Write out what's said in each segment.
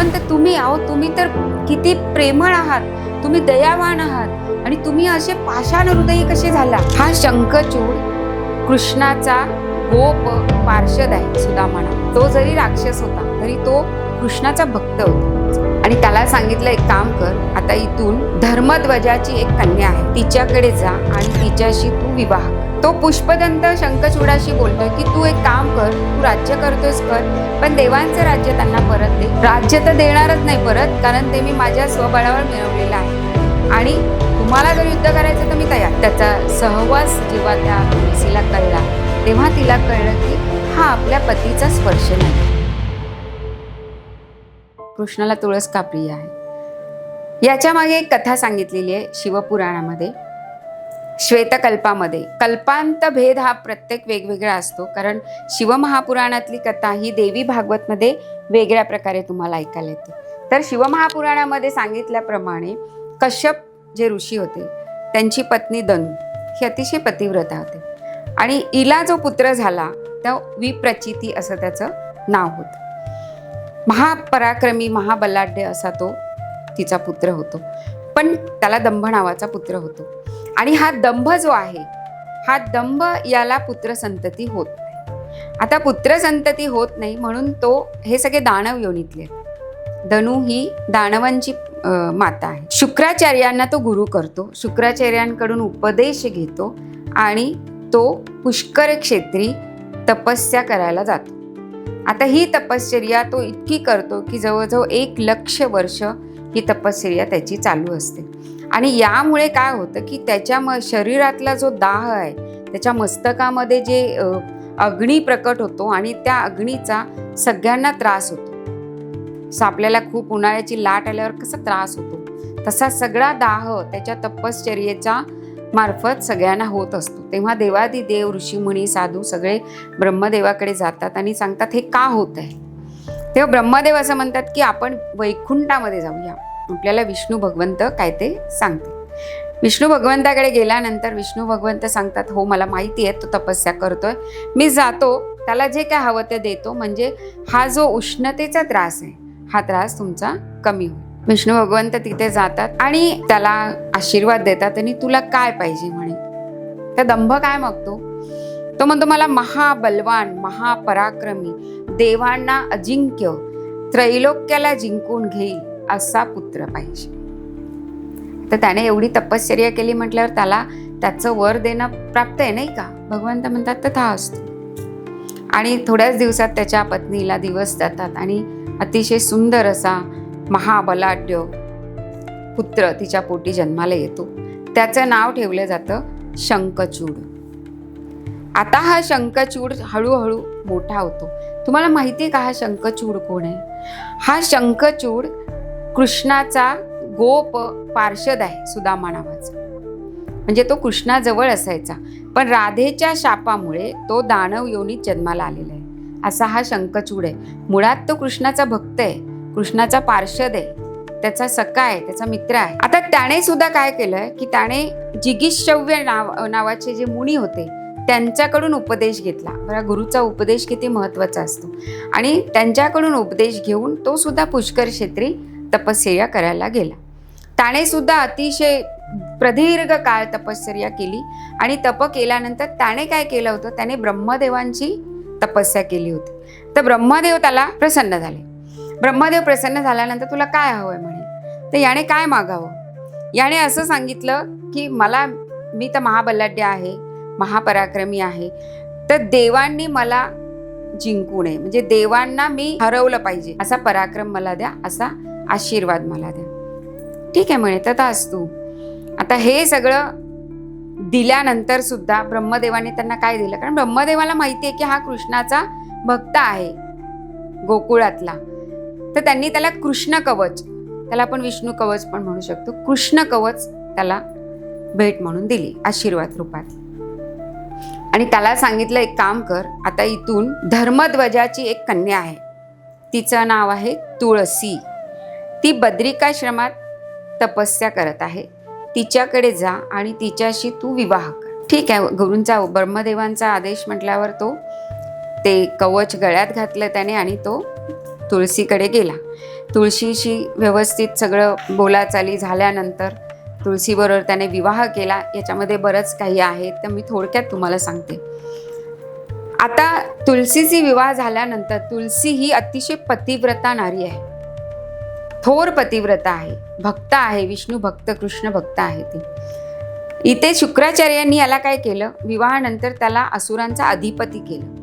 भगवंत तुम्ही आहो तुम्ही तर किती प्रेमळ आहात तुम्ही दयावान आहात आणि तुम्ही असे पाषाण हृदयी कसे झाला? हा शंखचूड कृष्णाचा गोप पार्षद आहे सुदामाना तो जरी राक्षस होता तरी तो कृष्णाचा भक्त होता. आणि त्याला सांगितलं एक काम कर आता इथून धर्मध्वजाची एक कन्या आहे तिच्याकडे जा आणि तिच्याशी तू विवाह कर. तो पुष्पदंत शंखचूडाशी बोलतोय की तू एक काम कर तू राज्य करतोस कर पण देवांचं राज्य त्यांना परत दे. राज्य तर देणारच नाही परत कारण ते मी माझ्या स्वबळावर मिळवलेलं आहे. आणि तुम्हाला जर युद्ध करायचं तर मी तयार. त्याचा सहवास जेव्हा त्या तुलसीला कळला तेव्हा तिला कळलं की हा आपल्या पतीचा स्पर्श नाही. कृष्णाला तुळस का प्रिय आहे. याच्या मागे एक कथा सांगितलेली आहे शिवपुराणामध्ये. श्वेतकल्पामध्ये. कल्पांत भेद हा प्रत्येक वेगवेगळा असतो. कारण शिवमहापुराणातली कथा ही देवी भागवतमध्ये वेगळ्या प्रकारे तुम्हाला ऐकायला येते. तर शिवमहापुराणामध्ये सांगितल्याप्रमाणे कश्यप जे ऋषी होते त्यांची पत्नी दनू ही अतिशय पतिव्रता होते. आणि इला जो पुत्र झाला तो विप्रचिती असं त्याचं नाव होतं. महापराक्रमी महाबलाढ्य असा तो तिचा पुत्र होतो. पण त्याला दंभ नावाचा पुत्र होतो. आणि हा दंभ जो आहे हा दंभ याला पुत्रसंतती होत नाही. आता पुत्रसंतती होत नाही म्हणून तो हे सगळे दानव योनीतले धनु ही दानवांची माता आहे. शुक्राचार्यांना तो गुरु करतो. शुक्राचार्यांकडून उपदेश घेतो आणि तो पुष्कर क्षेत्री तपस्या करायला जातो. आता ही तपश्चर्या तो इतकी करतो की जवळजवळ एक लक्ष वर्ष ही तपश्चर्या त्याची चालू असते. आणि यामुळे काय होतं की त्याच्या म शरीरातला जो दाह आहे त्याच्या मस्तकामध्ये जे अग्नी प्रकट होतो आणि त्या अग्नीचा सगळ्यांना त्रास होतो. जसं आपल्याला खूप उन्हाळ्याची लाट आल्यावर कसा त्रास होतो? तसा सगळा दाह त्याच्या तपश्चर्येच्या मार्फत सगळ्यांना होत असतो. तेव्हा देवादी देव ऋषीमुनी साधू सगळे ब्रह्मदेवाकडे जातात आणि सांगतात हे का होत आहे तेव्हा ब्रह्मदेव असं म्हणतात की आपण वैकुंठामध्ये जाऊया. आपल्याला विष्णू भगवंत काय ते सांगते. विष्णू भगवंताकडे गेल्यानंतर विष्णू भगवंत सांगतात हो मला माहिती आहे तो तपस्या करतोय. मी जातो त्याला जे काय हवं ते देतो. म्हणजे हा जो उष्णतेचा त्रास आहे हा त्रास तुमचा कमी होईल. विष्णू भगवंत तिथे जातात आणि त्याला आशीर्वाद देतात आणि तुला काय पाहिजे? म्हणे. तर दंभ काय मागतो? तो म्हणतो मला महाबलवान महापराक्रमी देवांना अजिंक्य त्रैलोक्याला जिंकून घेईल. असा पुत्र पाहिजे. तर त्याने एवढी तपश्चर्या केली म्हटल्यावर त्याला त्याचं वर देणं प्राप्त आहे नाही का? भगवंत म्हणतात तथा असतो. आणि थोड्याच दिवसात त्याच्या पत्नीला दिवस जातात आणि अतिशय सुंदर असा महाबलाढ्य पुत्र तिच्या पोटी जन्माला येतो. त्याचं नाव ठेवलं जातं शंखचूड. आता हा शंखचूड हळूहळू मोठा होतो. तुम्हाला माहिती आहे का हा शंखचूड कोण आहे? हा शंखचूड कृष्णाचा गोप पार्षद आहे सुदामा नावाचा. म्हणजे तो कृष्णाजवळ असायचा. पण राधेच्या शापामुळे तो दानव योनीत जन्माला आलेला आहे. असा हा शंखचूड आहे. मुळात तो कृष्णाचा भक्त आहे. कृष्णाचा पार्षद आहे. त्याचा सखा आहे त्याचा मित्र आहे. आता त्याने सुद्धा काय केलंय की त्याने जिगीशव्य नाव नावाचे जे मुनी होते त्यांच्याकडून उपदेश घेतला. बरं गुरुचा उपदेश किती महत्त्वाचा असतो. आणि त्यांच्याकडून उपदेश घेऊन तो सुद्धा पुष्कर क्षेत्री तपश्चर्या करायला गेला. त्याने सुद्धा अतिशय प्रदीर्घ काळ तपश्चर्या केली आणि तप केल्यानंतर त्याने काय केलं होतं? त्याने ब्रह्मदेवांची तपस्या केली होती. तर ब्रह्मदेव त्याला प्रसन्न झाले. ब्रह्मदेव प्रसन्न झाल्यानंतर तुला काय हवंय म्हणे? तर याने काय मागावं? याने असं सांगितलं की मला मी तर महाबलाढ्य आहे महापराक्रमी आहे तर देवांनी मला जिंकू नये. म्हणजे देवांना मी हरवलं पाहिजे. असा पराक्रम मला द्या असा आशीर्वाद मला द्या. ठीक आहे म्हणे तर तू. आता हे सगळं दिल्यानंतर सुद्धा ब्रह्मदेवाने त्यांना काय दिलं? कारण ब्रह्मदेवाला माहिती आहे की हा कृष्णाचा भक्त आहे गोकुळातला. तर त्यांनी त्याला कृष्ण कवच त्याला आपण विष्णू कवच पण म्हणू शकतो. कृष्ण कवच त्याला भेट म्हणून दिली आशीर्वाद रूपात. आणि त्याला सांगितलं एक काम कर आता इथून धर्मध्वजाची एक कन्या आहे. तिचं नाव आहे तुळसी. ती बद्रिकाश्रमात तपस्या करत आहे. तिच्याकडे जा आणि तिच्याशी तू विवाह कर. ठीक आहे गुरूंचा ब्रह्मदेवांचा आदेश म्हटल्यावर तो ते कवच गळ्यात घातलं त्याने आणि तो तुळसीकडे गेला. तुळशीशी व्यवस्थित सगळं बोलाचाली झाल्यानंतर तुळशीबरोबर त्याने विवाह केला. याच्यामध्ये बरंच काही आहे तर मी थोडक्यात तुम्हाला सांगते. आता तुलसीची विवाह झाल्यानंतर तुलसी ही अतिशय पतिव्रता नारी आहे. थोर पतिव्रता आहे. भक्त आहे. विष्णू भक्त कृष्ण भक्त आहे ती. इथे शुक्राचार्यांनी याला काय केलं? विवाहानंतर त्याला असुरांचा अधिपती केलं.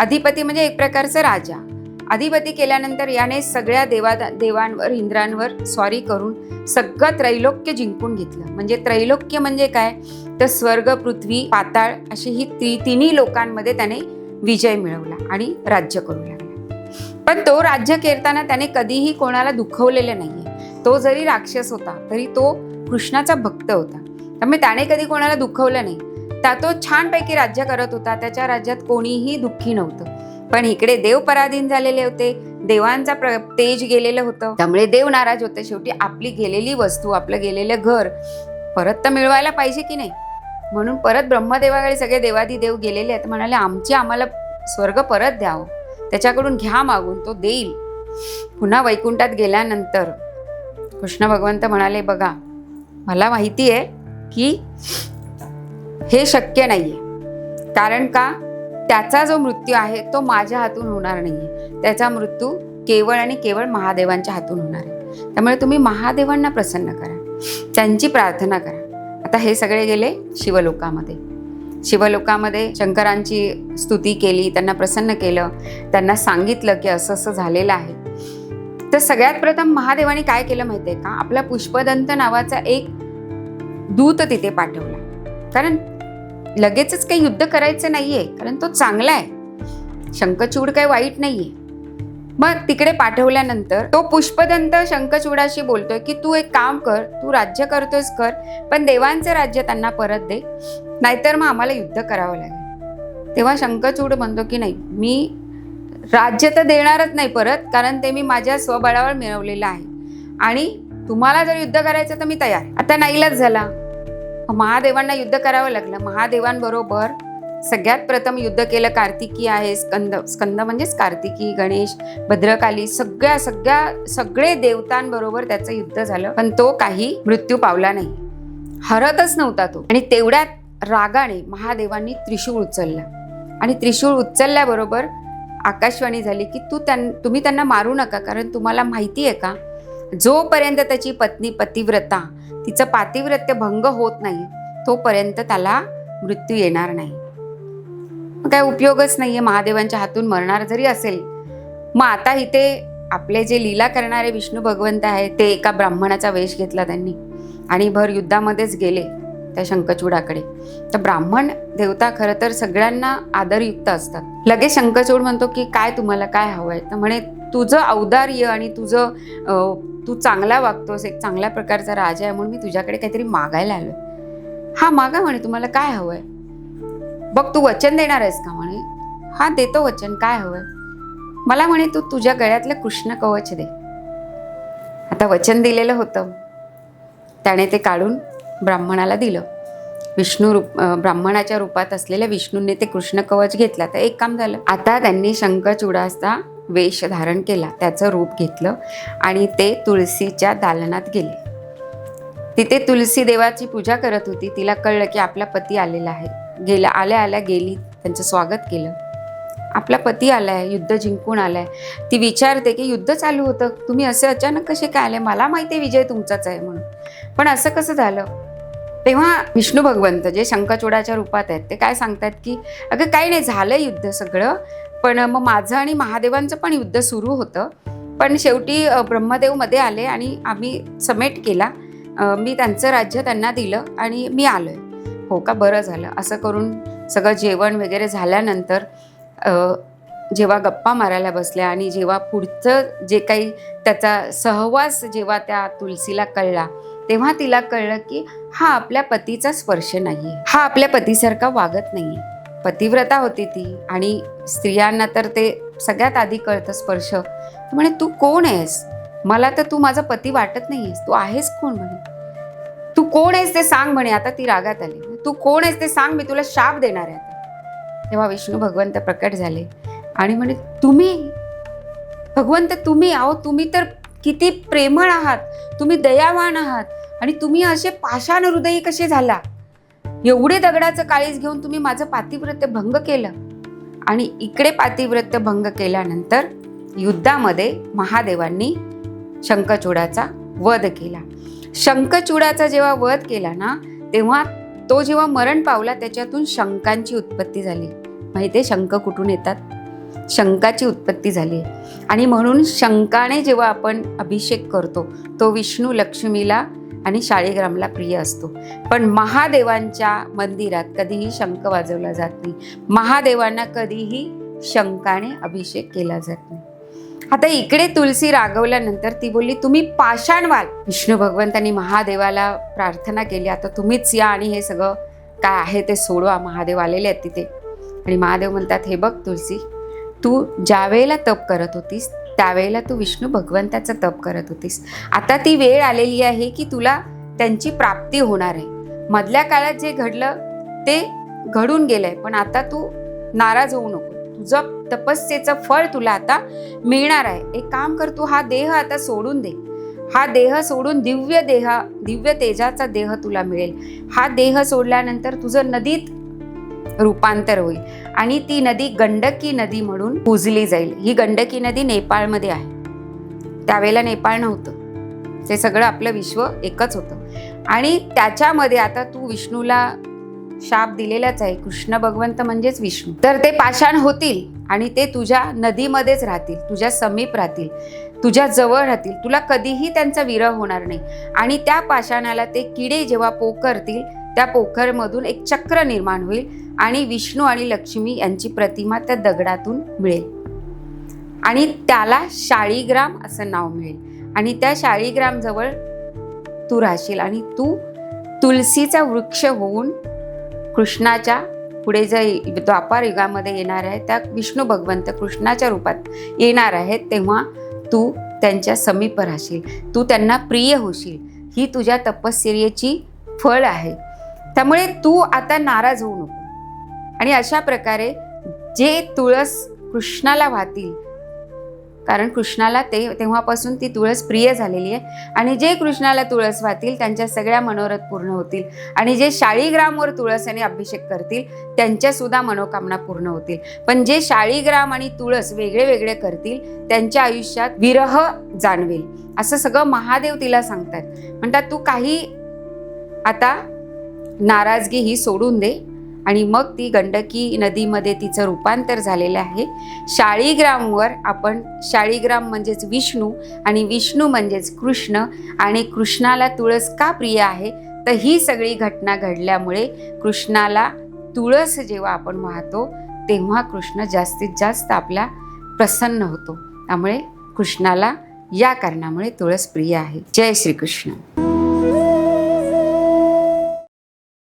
अधिपती म्हणजे एक प्रकारचा राजा. अधिपती केल्यानंतर याने सगळ्या देवा देवांवर इंद्रांवर स्वारी करून सगळं त्रैलोक्य जिंकून घेतलं. म्हणजे त्रैलोक्य म्हणजे काय? तर स्वर्ग पृथ्वी पाताळ अशी ही ती तिन्ही लोकांमध्ये त्याने विजय मिळवला आणि राज्य करू लागला. पण तो राज्य करताना त्याने कधीही कोणाला दुखवलेलं नाहीये. तो जरी राक्षस होता तरी तो कृष्णाचा भक्त होता. त्यामुळे त्याने कधी कोणाला दुखवलं नाही. त्या तो छानपैकी राज्य करत होता त्याच्या राज्यात कोणीही दुःखी नव्हतं. पण इकडे देव पराधीन झालेले होते देवांचा प्र तेज गेलेलं होतं. त्यामुळे देव नाराज होते. शेवटी आपली गेलेली वस्तू आपलं गेलेलं घर परत तर मिळवायला पाहिजे की नाही? म्हणून परत ब्रह्मदेवाकडे सगळे देवादी देव गेलेले आहेत. म्हणाले आमची आम्हाला स्वर्ग परत द्यावं. त्याच्याकडून घ्या मागून तो देईल. पुन्हा वैकुंठात गेल्यानंतर कृष्ण भगवंत म्हणाले बघा मला माहिती आहे की हे शक्य नाहीये. कारण का? त्याचा जो मृत्यू आहे तो माझ्या हातून होणार नाहीये. त्याचा मृत्यू केवळ आणि केवळ महादेवांच्या हातून होणार आहे. त्यामुळे तुम्ही महादेवांना प्रसन्न करा. त्यांची प्रार्थना करा. आता हे सगळे गेले शिवलोकामध्ये. शिवलोकामध्ये शंकरांची स्तुती केली त्यांना प्रसन्न केलं त्यांना सांगितलं की असं असं झालेलं आहे. तर सगळ्यात प्रथम महादेवाने काय केलं माहितीये का? आपला पुष्पदंत नावाचा एक दूत तिथे पाठवला. कारण लगेचच काही युद्ध करायचं नाहीये कारण तो चांगला आहे. शंखचूड काही वाईट नाहीये. मग तिकडे पाठवल्यानंतर तो पुष्पदंत शंखचूडाशी बोलतोय की तू एक काम कर तू राज्य करतोयस कर पण देवांचं राज्य त्यांना परत दे नाहीतर मग आम्हाला युद्ध करावं लागेल. तेव्हा शंखचूड म्हणतो की नाही मी राज्य तर देणारच नाही परत कारण ते मी माझ्या स्वबळावर मिळवलेलं आहे. आणि तुम्हाला जर युद्ध करायचं तर मी तयार. आता नाईलाच झाला. महादेवांना युद्ध करावं लागलं. महादेवांबरोबर सगळ्यात प्रथम युद्ध केलं कार्तिकी आहे स्कंद स्कंद म्हणजेच कार्तिकी गणेश भद्रकाली सगळ्या सगळ्या सगळे देवतांबरोबर त्याचं युद्ध झालं. पण तो काही मृत्यू पावला नाही. हरतच नव्हता तो. आणि तेवढ्यात रागाने महादेवांनी त्रिशूळ उचलला. आणि त्रिशूळ उचलल्याबरोबर आकाशवाणी झाली की तू त्यां तुम्ही त्यांना मारू नका कारण तुम्हाला माहिती आहे का? जोपर्यंत त्याची पत्नी पतिव्रता तिचं पातिव्रत्य भंग होत नाही तोपर्यंत त्याला मृत्यू येणार नाही. काय उपयोगच नाहीये. महादेवांच्या हातून मरणार जरी असेल मग आता इथे आपले जे लीला करणारे विष्णू भगवंत आहे ते एका ब्राह्मणाचा वेश घेतला त्यांनी आणि भर युद्धामध्येच गेले त्या शंखचूडाकडे. तर ब्राह्मण देवता खरं तर सगळ्यांना आदरयुक्त असतात. लगेच शंखचूड म्हणतो की काय तुम्हाला काय हवंय? तर म्हणे तुझं औदार्य आणि तुझं तू चांगला वागतोस एक चांगल्या प्रकारचा राजा आहे म्हणून मी तुझ्याकडे काहीतरी मागायला आलोय. हा मागा म्हणे तुम्हाला काय हवंय? बघ तू वचन देणार आहेस का म्हणे? हा देतो वचन काय हवंय मला म्हणे तू तुझ्या गळ्यातलं कृष्ण कवच दे. आता वचन दिलेलं होतं. त्याने ते काढून ब्राह्मणाला दिलं. विष्णू रूप ब्राह्मणाच्या रूपात असलेल्या विष्णूने ते कृष्ण कवच घेतला. तर एक काम झालं. आता त्यांनी शंखचूडाचा वेश धारण केला. त्याचं रूप घेतलं आणि ते तुळशीच्या दालनात गेले. तिथे तुलसी देवाची पूजा करत होती. तिला कळलं की आपला पती आलेला आहे. गेल्या आल्या आल्या गेली त्यांचं स्वागत केलं. आपला पती आलाय युद्ध जिंकून आलाय. ती विचारते की युद्ध चालू होतं. तुम्ही असे अचानक कसे काय आले? मला माहिती आहे विजय तुमचाच आहे म्हणून. पण असं कसं झालं? तेव्हा विष्णू भगवंत जे शंखचूडाच्या रूपात आहेत ते काय सांगतात की अगं काही नाही झालं युद्ध सगळं. पण मग माझं आणि महादेवांचं पण युद्ध सुरू होतं. पण शेवटी ब्रह्मदेवमध्ये आले आणि आम्ही समेट केला. मी त्यांचं राज्य त्यांना दिलं आणि मी आलोय. हो का? बरं झालं. असं करून सगळं जेवण वगैरे झाल्यानंतर जेव्हा गप्पा मारायला बसल्या आणि जेव्हा पुढचं जे काही त्याचा सहवास जेव्हा त्या तुलसीला कळला तेव्हा तिला कळलं की हा आपल्या पतीचा स्पर्श नाही हा आपल्या पतीसारखा वागत नाही पतिव्रता होती ती आणि स्त्रियांना तर ते सगळ्यात आधी कळतं स्पर्श. म्हणे तू कोण आहेस? मला तर तू माझा पती वाटत नाहीयेस. तू आहेस कोण? म्हणे. तू कोण आहेस ते सांग म्हणे. आता ती रागात आली. तू कोण आहेस ते सांग मी तुला शाप देणार आहे तेव्हा विष्णू भगवंत प्रकट झाले आणि म्हणे तुम्ही भगवंत तुम्ही आहो तुम्ही तर किती प्रेमळ आहात तुम्ही दयावान आहात आणि तुम्ही असे पाषाण हृदयी कसे झाला? एवढे दगडाचं काळीज घेऊन तुम्ही माझं पातिव्रत्य भंग केलं. आणि इकडे पातिव्रत्य भंग केल्यानंतर युद्धामध्ये महादेवांनी शंखचूडाचा वध केला. शंखचूडाचा जेव्हा वध केला ना तेव्हा तो जेव्हा मरण पावला त्याच्यातून शंकांची उत्पत्ती झाली. माहिती शंख कुठून येतात? शंकाची उत्पत्ती झाली. आणि म्हणून शंकाने जेव्हा आपण अभिषेक करतो तो विष्णू लक्ष्मीला आणि शाळीग्रामला प्रिय असतो. पण महादेवांच्या मंदिरात कधीही शंख वाजवला जात नाही. महादेवांना कधीही शंकाने अभिषेक केला जात नाही. आता इकडे तुलसी रागवल्यानंतर ती बोलली तुम्ही पाषाण व्हाल. विष्णू भगवंतांनी महादेवाला प्रार्थना केली आता तुम्हीच या आणि हे सगळं काय आहे ते सोडवा महादेव आलेले आहेत तिथे. आणि महादेव म्हणतात हे बघ तुलसी तू ज्या वेळेला तप करत होतीस त्यावेळेला तू विष्णू भगवंताचं तप करत होतीस. आता ती वेळ आलेली आहे की तुला त्यांची प्राप्ती होणार आहे. मधल्या काळात जे घडलं ते घडून गेलंय पण आता तू नाराज होऊ नको. तुझं तपस्येचं फळ तुला आता मिळणार आहे. एक काम कर तू हा देह आता सोडून दे. हा देह सोडून दिव्य देह दिव्य तेजाचा देह तुला मिळेल. हा देह सोडल्यानंतर तुझं नदीत रूपांतर होईल आणि ती नदी गंडकी नदी म्हणून पुजली जाईल. ही गंडकी नदी नेपाळमध्ये आहे. त्यावेळेला नेपाळ नव्हतं. ते सगळं आपलं विश्व एकच होतं. आणि त्याच्यामध्ये आता तू विष्णूला शाप दिलेलाच आहे. कृष्ण भगवंत म्हणजेच विष्णू. तर ते पाषाण होतील आणि ते तुझ्या नदीमध्येच राहतील तुझ्या समीप राहतील तुझ्या जवळ राहतील. तुला कधीही त्यांचा विरह होणार नाही. आणि त्या पाषाणाला ते किडे जेव्हा पोखरतील त्या पोखरमधून एक चक्र निर्माण होईल आणि विष्णू आणि लक्ष्मी यांची प्रतिमा त्या दगडातून मिळेल. आणि त्याला शाळीग्राम असं नाव मिळेल. आणि त्या शाळीग्रामजवळ तू राहशील आणि तू तुलसीचा वृक्ष होऊन कृष्णाच्या पुढे जे द्वापार युगामध्ये येणार आहे त्या विष्णू भगवंत कृष्णाच्या रूपात येणार आहेत तेव्हा तू त्यांच्या समीप राहशील. तू त्यांना प्रिय होशील. ही तुझ्या तपश्चर्याची फळ आहे. त्यामुळे तू आता नाराज होऊ नको. आणि अशा प्रकारे जे तुळस कृष्णाला वाहतील कारण कृष्णाला ते तेव्हापासून ती तुळस प्रिय झालेली आहे. आणि जे कृष्णाला तुळस वाहतील त्यांच्या सगळ्या मनोरथ पूर्ण होतील. आणि जे शाळीग्रामवर तुळसाने अभिषेक करतील त्यांच्यासुद्धा मनोकामना पूर्ण होतील. पण जे शाळीग्राम आणि तुळस वेगळे वेगळे करतील त्यांच्या आयुष्यात विरह जाणवेल. असं सगळं महादेव तिला सांगतात. म्हणतात तू काही आता नाराजगी ही सोडून दे आणि मग ती गंडकी नदीमध्ये तिचं रूपांतर झालेलं आहे. शाळीग्रामवर आपण शाळीग्राम म्हणजेच विष्णू आणि विष्णू म्हणजेच कृष्ण आणि कृष्णाला तुळस का प्रिय आहे? तर ही सगळी घटना घडल्यामुळे कृष्णाला तुळस जेव्हा आपण वाहतो तेव्हा कृष्ण जास्तीत जास्त आपला प्रसन्न होतो. त्यामुळे कृष्णाला या कारणामुळे तुळस प्रिय आहे. जय श्रीकृष्ण.